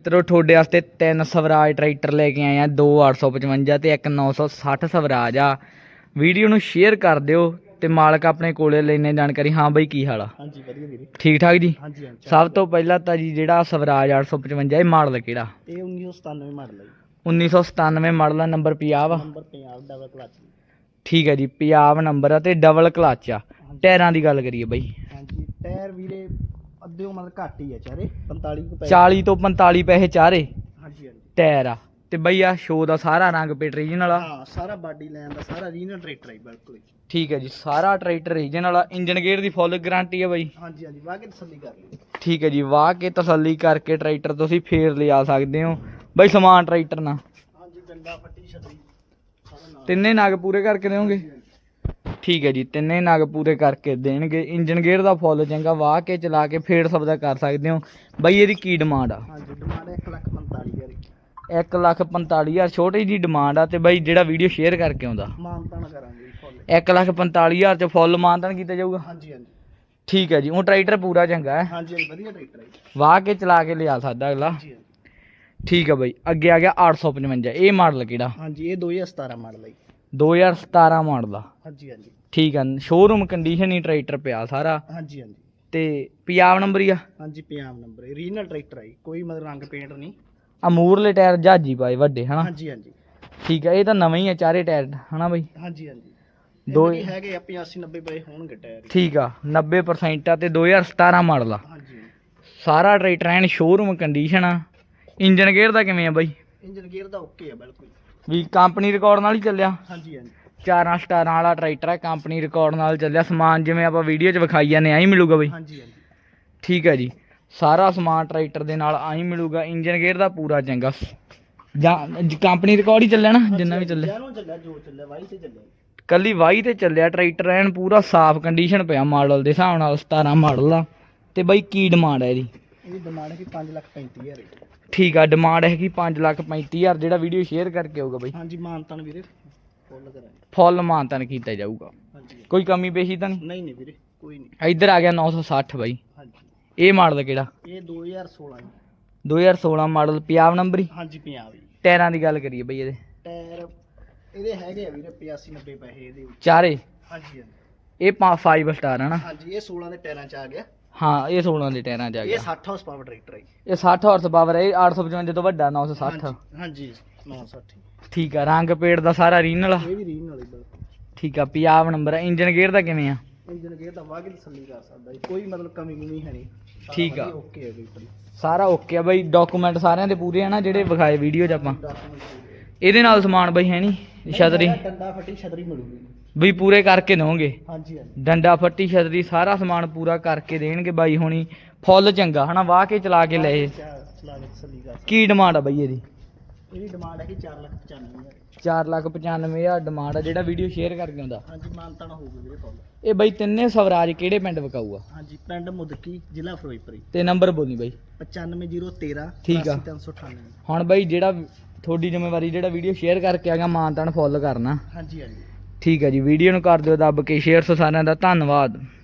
ਮਿੱਤਰੋ ਤੁਹਾਡੇ ਵਾਸਤੇ ਤਿੰਨ ਸਵਰਾਜ ਟਰੈਕਟਰ ਲੈ ਕੇ ਆਏ ਆ ਦੋ 855 ਤੇ ਇੱਕ 960 ਸਵਰਾਜ ਆ। ਵੀਡੀਓ ਨੂੰ ਸ਼ੇਅਰ ਕਰ ਦਿਓ ਤੇ ਮਾਲਕ ਆਪਣੇ ਕੋਲੇ ਲੈਣੇ ਜਾਣਕਾਰੀ। ਹਾਂ ਬਈ ਕੀ ਹਾਲ ਆ? ਹਾਂਜੀ ਵਧੀਆ ਵੀਰੇ। ਠੀਕ ਠਾਕ ਜੀ? ਹਾਂਜੀ ਹਾਂਜੀ ਸਭ ਤੋਂ ਪਹਿਲਾਂ ਤਾਂ ਜੀ ਜਿਹੜਾ ਸਵਰਾਜ 855 ਇਹ ਮਾਡਲ ਕਿਹੜਾ? ਇਹ 1997 ਮਾਡਲ ਹੈ ਜੀ। 1997 ਮਾਡਲ ਆ ਨੰਬਰ 50 ਵਾ ਨੰਬਰ ਪੰਜਾਬ ਡਬਲ ਕਲਚ ਠੀਕ ਹੈ ਜੀ ਪੰਜਾਬ ਨੰਬਰ ਆ ਤੇ ਡਬਲ ਕਲਚ ਆ। ਟਾਇਰਾਂ ਦੀ ਗੱਲ ਕਰੀਏ ਬਈ। ਹਾਂਜੀ ਟਾਇਰ ਵੀਰੇ ਅੱਧੇ ਉਹ ਮਤਲਬ ਘੱਟ ਹੀ ਆ ਚਾਰੇ 45 ਕੁ ਪੈ 40 ਤੋਂ 45 ਪੈਸੇ ਚਾਰੇ। ਹਾਂਜੀ ਹਾਂਜੀ। ਟਾਇਰ ਆ। ਤੇ ਬਈ ਆ ਸ਼ੋ ਦਾ ਸਾਰਾ ਰੰਗ ਪੇਟ ਰੀਜਨਲ ਆ। ਹਾਂ ਸਾਰਾ ਬਾਡੀ ਲੈਣ ਦਾ ਸਾਰਾ ਰੀਨਲ ਟਰੈਕਟਰ ਹੈ ਬਿਲਕੁਲ ਹੀ। ਠੀਕ ਹੈ ਜੀ ਸਾਰਾ ਟਰੈਕਟਰ ਰੀਜਨਲ ਆ। ਇੰਜਨ ਗੇਅਰ ਦੀ ਫੁੱਲ ਗਾਰੰਟੀ ਆ ਬਈ। ਹਾਂਜੀ ਹਾਂਜੀ ਵਾਹ ਕੇ ਤਸੱਲੀ ਕਰ ਲਈ। ਠੀਕ ਹੈ ਜੀ ਵਾਹ ਕੇ ਤਸੱਲੀ ਕਰਕੇ ਟਰੈਕਟਰ ਤੁਸੀਂ ਫੇਰ ਲਿਆ ਸਕਦੇ ਹੋ। ਬਈ ਸਮਾਨ ਟਰੈਕਟਰ ਨਾਲ। ਹਾਂਜੀ ਡੰਡਾ ਫੱਟੀ ਛਤਰੀ ਸਾਰਾ ਨਾਲ। ਤਿੰਨੇ ਨਗ ਪੂਰੇ ਕਰਕੇ ਦੇਵੋਗੇ ਠੀਕ ਹੈ ਜੀ ਤਿੰਨੇ ਨਗ ਪੂਰੇ ਕਰਕੇ ਦੇਣਗੇ। ਇੰਜਨ ਗੇਅਰ ਦਾ ਫੁੱਲ ਚੰਗਾ ਵਾਹ ਕੇ ਚਲਾ ਕੇ ਫੇਰ ਸਬਦਾ ਕਰ ਸਕਦੇ ਹੋ। ਬਈ ਇਹਦੀ ਕੀ ਡਿਮਾਂਡ ਆ? ਹਾਂਜੀ ਡਿਮਾਂਡ 1 ਲੱਖ 45 ਹਜ਼ਾਰ 1 ਲੱਖ 45000 ਛੋਟੀ ਜੀ ਡਿਮਾਂਡ ਆ ਤੇ ਬਈ ਜਿਹੜਾ ਵੀਡੀਓ ਸ਼ੇਅਰ ਕਰਕੇ ਆਉਂਦਾ। ਮਾਨਤਾਨ ਕਰਾਂਗੇ ਫੁੱਲ। 1 ਲੱਖ 45000 ਚ ਫੁੱਲ ਮਾਨਤਨ ਕੀਤਾ ਜਾਊਗਾ? ਹਾਂਜੀ ਹਾਂਜੀ। ਠੀਕ ਹੈ ਜੀ ਉਹ ਟਰੈਕਟਰ ਪੂਰਾ ਚੰਗਾ ਹੈ। ਹਾਂਜੀ ਹਾਂਜੀ ਵਧੀਆ ਟਰੈਕਟਰ ਹੈ ਜੀ। ਵਾਹ ਕੇ ਚਲਾ ਕੇ ਲਿਆ ਸਕਦਾ ਅਗਲਾ। ਠੀਕ ਹੈ ਬਈ ਅੱਗੇ ਆ ਗਿਆ 855 ਇਹ ਮਾਡਲ ਕਿਹੜਾ? ਹਾਂਜੀ ਇਹ 2017 ਮਾਡਲ ਹੈ। 2017 ਮਾਡਲ ਦਾ। ਹਾਂਜੀ ਹਾਂਜੀ। ਠੀਕ ਆ ਸ਼ੋਰੂਮ ਕੰਡੀਸ਼ਨ ਹੀ ਟਰੈਕਟਰ ਪਿਆ ਸਾਰਾ। ਹਾਂਜੀ ਹਾਂਜੀ। ਤੇ ਪੰਜਾਬ ਨੰਬਰ ਹੀ ਆ? ਹਾਂਜੀ ਪੰਜਾਬ ਨੰਬਰ ਹੈ। ਰੀਨਲ ਟਰੈਕਟਰ ਜੀ। ਕੋਈ ਮਤਲਬ ਰੰਗ ਪੇਂਟ ਨਹੀਂ। ਅਮੂਰਲੇ ਟਾਇਰ ਜਹਾਜੀ ਪਾਏ ਵੱਡੇ ਹਨਾ? ਹਾਂਜੀ ਹਾਂਜੀ। ਠੀਕ ਆ ਇਹ ਤਾਂ ਨਵੇਂ ਹੀ ਆ ਚਾਰੇ ਟਾਇਰ ਹਨਾ ਬਈ? ਹਾਂਜੀ ਹਾਂਜੀ। ਦੋ- ਹੈਗੇ ਆ 85 90 ਪਏ ਹੋਣਗੇ ਟਾਇਰ। ਠੀਕ ਆ 90% ਆ ਤੇ 2017 ਮਾਡਲ ਆ। ਹਾਂਜੀ ਸਾਰਾ ਟਰੈਕਟਰ ਐਨ ਸ਼ੋਰੂਮ ਕੰਡੀਸ਼ਨ ਆ। ਇੰਜਨ ਗੇਅਰ ਦਾ ਕਿਵੇਂ ਆ ਬਈ? ਇੰਜਨ ਗੇਅਰ ਦਾ ਓਕੇ ਆ ਬਿਲਕੁਲ। ਵੀ ਕੰਪਨੀ ਰਿਕਾਰਡ ਨਾਲ ਹੀ ਚੱਲਿਆ। ਹਾਂਜੀ ਹਾਂਜੀ। ਚਾਰਾਂ ਸਟਾਰਾਂ ਵਾਲਾ ਟਰੈਕਟਰ ਹੈ ਕੰਪਨੀ ਰਿਕਾਰਡ ਨਾਲ ਚੱਲਿਆ। ਸਮਾਨ ਜਿਵੇਂ ਆਪਾਂ ਵੀਡੀਓ 'ਚ ਵਿਖਾਈ ਜਾਂਦੇ ਐਂ ਹੀ ਮਿਲੂਗਾ ਬਈ। ਹਾਂਜੀ ਹਾਂਜੀ। ਠੀਕ ਹੈ ਜੀ। ਸਾਰਾ ਸਮਾਨ ਟਰੈਕਟਰ ਦੇ ਨਾਲ ਆਹੀ ਮਿਲੂਗਾ। ਇੰਜਨ ਗੇਅਰ ਦਾ ਪੂਰਾ ਚੰਗਾ। ਜਾਂ ਕੰਪਨੀ ਰਿਕਾਰਡ ਹੀ ਚੱਲਿਆ ਨਾ ਜਿੰਨਾ ਵੀ ਚੱਲਿਆ। ਜਾਨੋਂ ਚੱਲਿਆ ਜੋ ਚੱਲਿਆ ਵਾਈ ਤੇ ਚੱਲਿਆ। ਕੱਲੀ ਵਾਈ ਤੇ ਚੱਲਿਆ। ਟਰੈਕਟਰ ਐਨ ਪੂਰਾ ਸਾਫ਼ ਕੰਡੀਸ਼ਨ ਪਿਆ ਮਾਡਲ ਦੇ ਹਿਸਾਬ ਨਾਲ 17 ਮਾਡਲ ਆ ਤੇ ਬਈ ਕੀ ਡਿਮਾਂਡ ਹੈ ਇਹਦੀ? ਇਹਦੀ ਡਿਮਾਂਡ ਹੈ ਕਿ 5 ਲੱਖ 35 ਹਜ਼ਾਰ ਹੈ। ਠੀਕ ਆ ਡਿਮਾਂਡ ਹੈਗੀ 5 ਲੱਖ 35000 ਜਿਹੜਾ ਵੀਡੀਓ ਸ਼ੇਅਰ ਕਰਕੇ ਆਊਗਾ ਬਈ। ਹਾਂਜੀ ਮਾਨਤਨ ਵੀਰੇ ਫੁੱਲ ਕਰਾਂਗੇ। ਫੁੱਲ ਮਾਨਤਨ ਕੀਤਾ ਜਾਊਗਾ। ਹਾਂਜੀ। ਕੋਈ ਕਮੀ ਪੇਸ਼ੀ ਤਾਂ ਨਹੀਂ? ਨਹੀਂ ਨਹੀਂ ਵੀਰੇ ਕੋਈ ਨਹੀਂ। ਇੱਧਰ ਆ ਗਿਆ 960 ਬਾਈ। ਹਾਂਜੀ। ਇਹ ਮਾਡਲ ਕਿਹੜਾ? ਇਹ 2016 ਜੀ। 2016 ਮਾਡਲ ਪੰਜਾਬ ਨੰਬਰ ਹੀ? ਹਾਂਜੀ ਪੰਜਾਬ ਜੀ। ਟਾਇਰਾਂ ਦੀ ਗੱਲ ਕਰੀਏ ਬਈ ਇਹਦੇ। ਟਾਇਰ ਇਹਦੇ ਹੈਗੇ ਆ ਵੀਰੇ 85 90 ਪੈਸੇ ਇਹਦੇ। ਚਾਰੇ? ਹਾਂਜੀ ਹਾਂਜੀ। ਇਹ 5 ਸਟਾਰ ਹੈ ਨਾ। ਹਾਂਜੀ ਇਹ 16 ਦੇ ਟਾਇਰਾਂ ਚ ਆ ਗਿਆ। ਹਾਂ ਇਹ 16 ਦੇ ਟਾਇਰਾਂ 'ਚ ਆ ਇਹ ਗਿਆ। 60 ਹਾਰਸ ਪਾਵਰ ਟਰੈਕਟਰ ਹੈ ਜੀ। ਇਹ 60 ਹਾਰਸ ਪਾਵਰ ਹੈ ਇਹ 855 ਤੋਂ ਵੱਡਾ 960 ਹਾਂਜੀ ਹਾਂਜੀ 960 ਠੀਕ ਆ ਰੰਗ ਪੇੜ ਦਾ ਸਾਰਾ ਰੀਨਲ ਇਹ ਵੀ ਰੀਨ ਵਾਲੀ ਬਿਲਕੁਲ। ਠੀਕ ਆ ਪੰਜਾਬ ਨੰਬਰ ਹੈ ਇੰਜਨ ਗੇਅਰ ਦਾ ਕਿਵੇਂ ਆ? ਇੰਜਨ ਗੇਅਰ ਤਾਂ ਵਾਹ ਕੇ ਤਸੱਲੀ ਕਰ ਸਕਦਾ ਜੀ ਕੋਈ ਮਤਲਬ ਕਮੀ ਨਹੀਂ ਹੈ ਨਹੀਂ। ਠੀਕ ਆ। ਓਕੇ ਹੈ ਬਿਲਕੁਲ। ਸਾਰਾ ਓਕੇ ਆ ਬਈ ਡਾਕੂਮੈਂਟ ਸਾਰਿਆਂ ਦੇ ਪੂਰੇ ਆ ਨਾ ਜਿਹੜੇ ਵਿਖਾਏ ਵੀਡੀਓ 'ਚ ਆਪਾਂ। ਡਾਕੂਮੈਂਟ ਇਹਦੇ ਨਾਲ ਸਮਾਨ ਬਈ ਹੈ ਨਹੀਂ? ਛਤਰੀ। ਡੰਡਾ ਫੱਟੀ ਛਤਰੀ ਮਿਲੂਗੀ। ਵੀ ਪੂਰੇ ਕਰਕੇ ਦਵੋਗੇ ਹਾਂਜੀ ਹਾਂਜੀ। ਡੰਡਾ ਫੱਟੀ ਛਤਰੀ ਸਾਰਾ ਸਮਾਨ ਪੂਰਾ ਕਰਕੇ ਦੇਣਗੇ ਬਾਈ ਹੁਣੀ। ਫੁੱਲ ਚੰਗਾ ਹਨਾ ਵਾਹ ਕੇ ਚਲਾ ਕੇ ਚਲਾ ਕੇ ਡਿਮਾਂਡ ਆ ਬਈ ਇਹਦੀ? ਇਹਦੀ ਡਿਮਾਂਡ ਹੈ ਕਿ 4 ਲੱਖ 95 ਹਜ਼ਾਰ। 4 ਲੱਖ 95000 ਡਿਮਾਂਡ ਆ ਜਿਹੜਾ ਵੀਡੀਓ ਸ਼ੇਅਰ ਕਰਕੇ ਆਉਂਦਾ ਹਾਂਜੀ ਮਾਨਤਾਣਾ ਹੋਊਗਾ ਵੀਰੇ ਫੁੱਲ। ਇਹ ਬਈ ਤਿੰਨੇ ਸਵਰਾਜ ਕਿਹੜੇ ਪਿੰਡ ਵਿਕਾਊਗਾ? ਹਾਂਜੀ ਪਿੰਡ ਮੁਦਕੀ ਜ਼ਿਲ੍ਹਾ ਫਿਰੋਜ਼ਪੁਰੀ ਤੇ ਨੰਬਰ ਬੋਲੀ ਬਈ। 95013 ਠੀਕ ਆ। 398 ਹੁਣ ਬਈ ਜਿਹੜਾ ਤੁਹਾਡੀ ਜ਼ਿੰਮੇਵਾਰੀ ਜਿਹੜਾ ਵੀਡੀਓ ਸ਼ੇਅਰ ਕਰਕੇ ਆਗਾ ਮਾਨਤਾਨ ਫੁੱਲ ਕਰਨਾ। ਹਾਂਜੀ ਹਾਂਜੀ। ਠੀਕ ਹੈ ਜੀ ਵੀਡੀਓ ਨੂੰ ਕਰ ਦਿਓ ਦੱਬ ਕੇ ਸ਼ੇਅਰ ਸੋ ਸਾਰਿਆਂ ਦਾ ਧੰਨਵਾਦ।